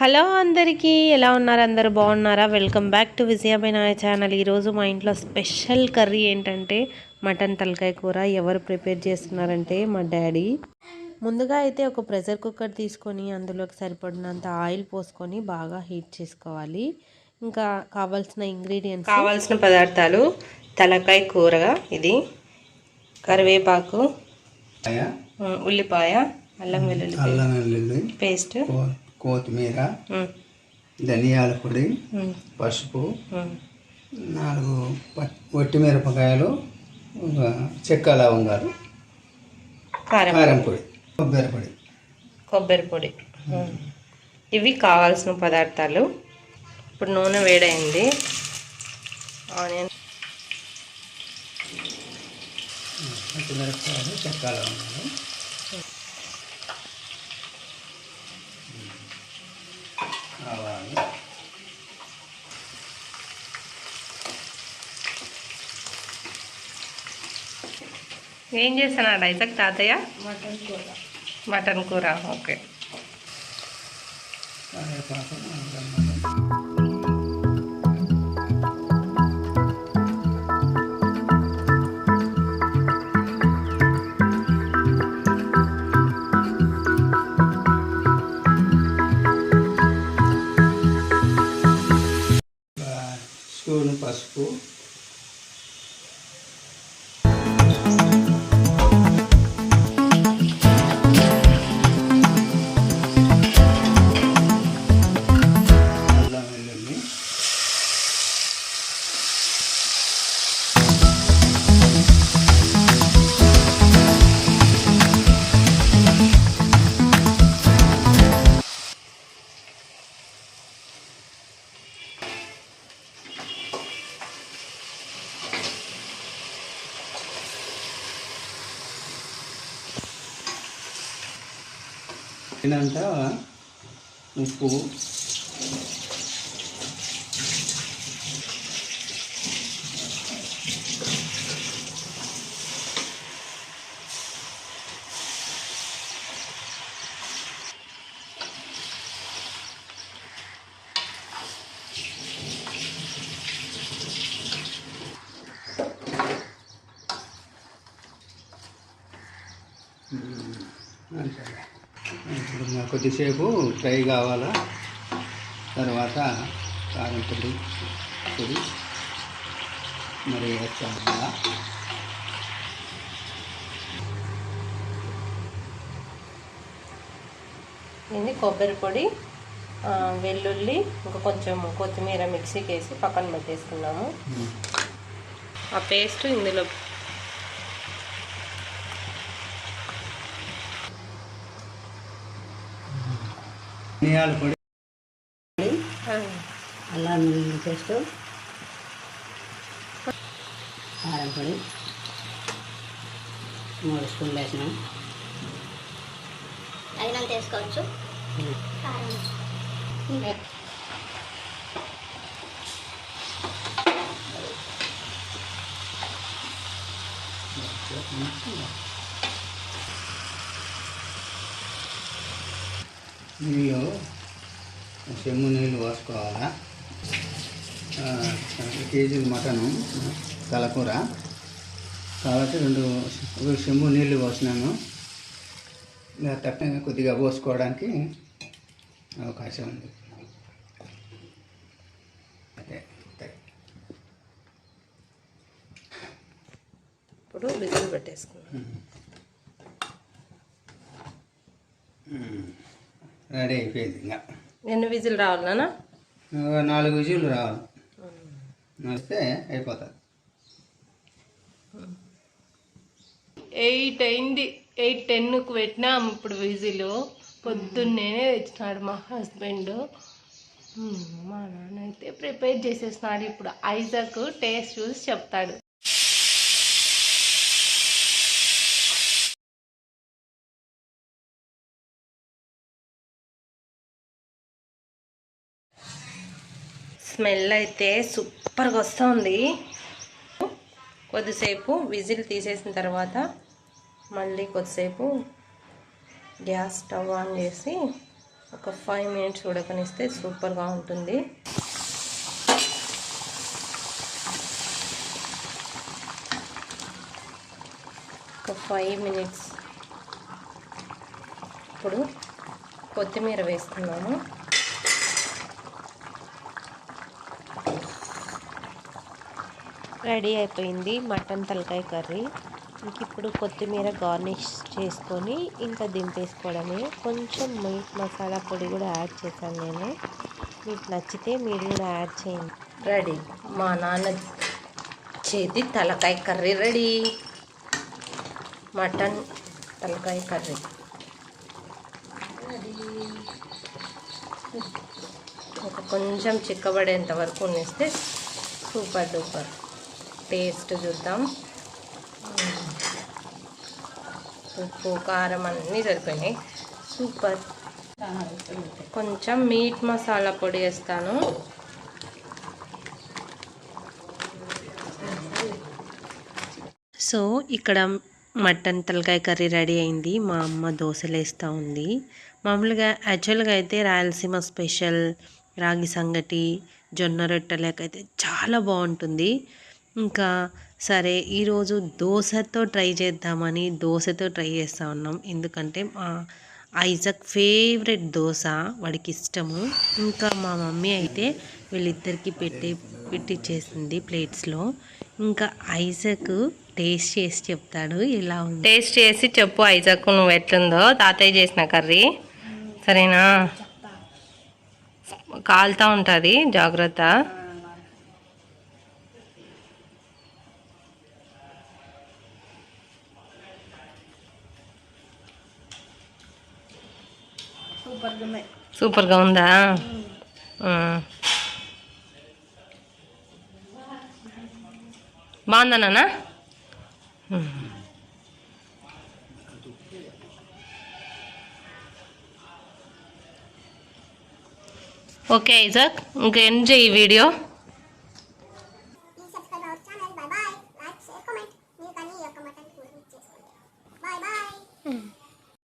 Hello అందరికీ ఎలా ఉన్నారు? అందరూ బాగున్నారా? Welcome back to విజయాబాయ్ Nayini channel ఈరోజు మా ఇంట్లో స్పెషల్ కర్రీ ఏంటంటే మటన్ తలకాయ కూర. ఎవరు ప్రిపేర్ చేస్తున్నారంటే మా డాడీ. ముందుగా అయితే ఒక ప్రెషర్ కుక్కర్ తీసుకొని అందులోకి సరిపడినంత ఆయిల్ పోసుకొని బాగా హీట్ చేసుకోవాలి. ఇంకా కావాల్సిన ఇంగ్రీడియంట్స్ కావాల్సిన పదార్థాలు తలకాయ కూర ఇది కరివేపాకు ఆయ, ఉల్లిపాయ అల్లం వెల్లుల్లి పేస్ట్. కొత్తిమీర ధనియాల పొడి పసుపు నాలుగు వట్టి మిరపకాయలు చెక్క లవంగాలు కారం పొడి. కొబ్బరి పొడి. కొబ్బరి పొడి. ఇవి కావాల్సిన పదార్థాలు. ఇప్పుడు నూనె వేడైంది. ఆనియన్. చెక్క లవంగాలు ఏం చేస్తున్నాడు ఐజక్ తాతయ్య? మటన్ కూర. ఓకే కరివేపాకు అల్లం ఒక స్పూన్ పసుపు. తినంత ఉప్పు అంతే ఇప్పుడు ఇంకా కొద్దిసేపు ఫ్రై కావాలా? తర్వాత కారం పొడి పొడి మరి వేస్తాం ఇది కొబ్బరి పొడి వెల్లుల్లి ఇంకా కొంచెం కొత్తిమీర మిక్సీకి వేసి పక్కన పెట్టేసుకున్నాము. ఆ పేస్ట్ ఇందులో ధనియాల పొడి అల్లం వెల్లుల్లి పేస్ట్ కారం పొడి మూడు స్పూన్లు వేసినాం. తగినంత వేసుకోవచ్చు కారం నీళ్ళు చెమ్ము నీళ్ళు పోసుకోవాలా? కేజీలు మటను తలకూర కాబట్టి రెండు ఒక చెంబు నీళ్ళు పోసినాను. తక్కువ కొద్దిగా పోసుకోవడానికి అవకాశం ఉంది. ఇప్పుడు విజిల్ పెట్టేసుకున్నాం రెడీ అయిపోయింది ఇంకా. ఎన్ని విజిల్ రావాలనా ఒక నాలుగు విజులు రావాలి. వస్తే అయిపోతుంది ఎయిట్ అయింది. ఎయిట్ టెన్కు పెట్టినాము ఇప్పుడు విజిల్. పొద్దున్నేనే తెచ్చినాడు మా హస్బెండ్. మా నాన్న అయితే ప్రిపేర్ చేసేసినాడు ఇప్పుడు. ఐజక్ టేస్ట్ చూసి చెప్తాడు. స్మెల్ అయితే సూపర్గా వస్తుంది. కొద్దిసేపు విజిల్ తీసేసిన తర్వాత మళ్ళీ కొద్దిసేపు గ్యాస్ స్టవ్ ఆన్ చేసి ఒక ఫైవ్ మినిట్స్ ఉడకనిస్తే సూపర్గా ఉంటుంది. ఒక ఫైవ్ మినిట్స్. ఇప్పుడు కొత్తిమీర వేస్తున్నాము రెడీ అయిపోయింది మటన్ తలకాయ కర్రీ. ఇంక ఇప్పుడు కొత్తిమీర గార్నిష్ చేసుకొని ఇంకా దింపేసుకోవడమే. కొంచెం మీట్ మసాలా పొడి కూడా యాడ్ చేశాను నేను. మీకు నచ్చితే మీరు కూడా యాడ్ చేయండి. రెడీ. మా నాన్న చేతి తలకాయ కర్రీ రెడీ. మటన్ తలకాయ కర్రీ. ఒక కొంచెం చిక్కబడేంత వరకు ఉన్నిస్తే సూపర్ డూపర్. టేస్ట్ చూద్దాం. ఉప్పు కారం అన్నీ సరిపోయినాయి. సూపర్. కొంచెం మీట్ మసాలా పొడి వేస్తాను. సో ఇక్కడ మటన్ తలకాయ కర్రీ రెడీ అయింది. మా అమ్మ దోశలు వేస్తూ ఉంది. మామూలుగా యాక్చువల్గా అయితే రాయలసీమ స్పెషల్ రాగి సంగటి జొన్న రొట్టెలకైతే చాలా బాగుంటుంది. ఇంకా సరే ఈరోజు దోశతో ట్రై చేద్దామని దోశతో ట్రై చేస్తూ ఉన్నాం. ఎందుకంటే మా ఐజక్ ఫేవరెట్ దోశ వాడికి ఇష్టము. ఇంకా మా మమ్మీ అయితే వీళ్ళిద్దరికి పెట్టి పెట్టిచ్చేసింది ప్లేట్స్లో. ఇంకా ఐజక్ టేస్ట్ చేసి చెప్తాడు ఇలా ఉంది? టేస్ట్ చేసి చెప్పు ఐజక్ నువ్వు ఎట్లుందో. తాతయ్య చేసిన కర్రీ. సరేనా? కాలుతా ఉంటుంది జాగ్రత్త. సూపర్గా ఉన్నాయి సూపర్గా ఉందా మ్మ్. బాగుందా నాన్న మ్మ్. ఓకే ఐజాక్ ఇంకేం చేయి వీడియో